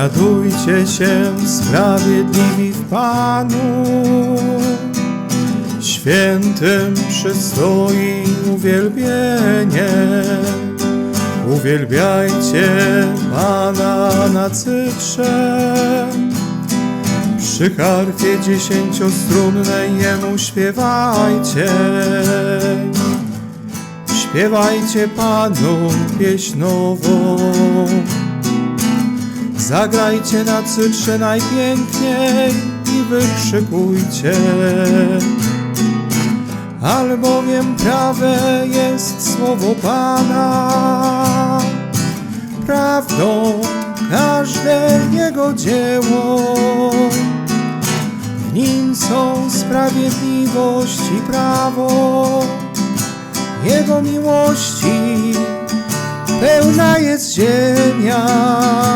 Radujcie się sprawiedliwi w Panu, świętym przystoi uwielbienie. Uwielbiajcie Pana na cytrze, przy harfie dziesięciostrunnej Jemu śpiewajcie. Śpiewajcie Panu pieśń nową. Zagrajcie na cytrze najpiękniej i wykrzykujcie. Albowiem prawe jest słowo Pana, prawdą każde Jego dzieło. W nim są sprawiedliwość i prawo, Jego miłości pełna jest ziemia.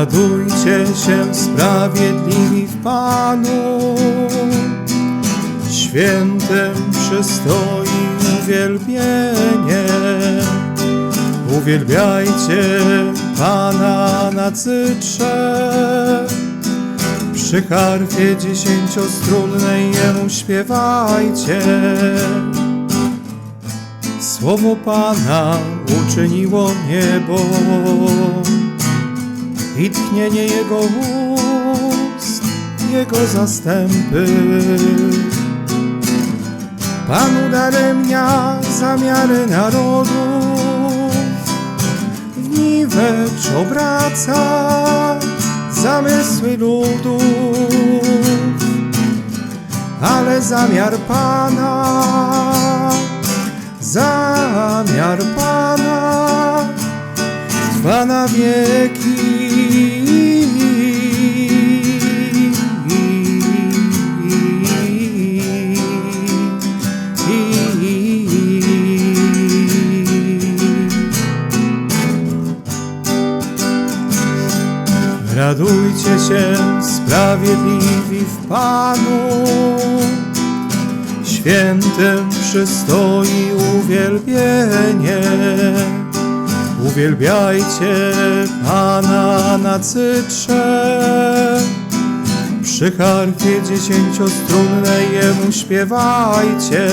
Radujcie się sprawiedliwi w Panu, świętym przystoi uwielbienie. Uwielbiajcie Pana na cytrze, przy harfie dziesięciostrunnej Jemu śpiewajcie. Słowo Pana uczyniło niebo i tchnienie Jego ust, Jego zastępy. Pan udaremnia zamiary narodów, w niwecz obraca zamysły ludów, ale zamiar Pana, na wieki. Radujcie się sprawiedliwi w Panu, świętym przystoi uwielbienie. Uwielbiajcie Pana na cytrze, przy harfie dziesięciostrunnej Jemu śpiewajcie.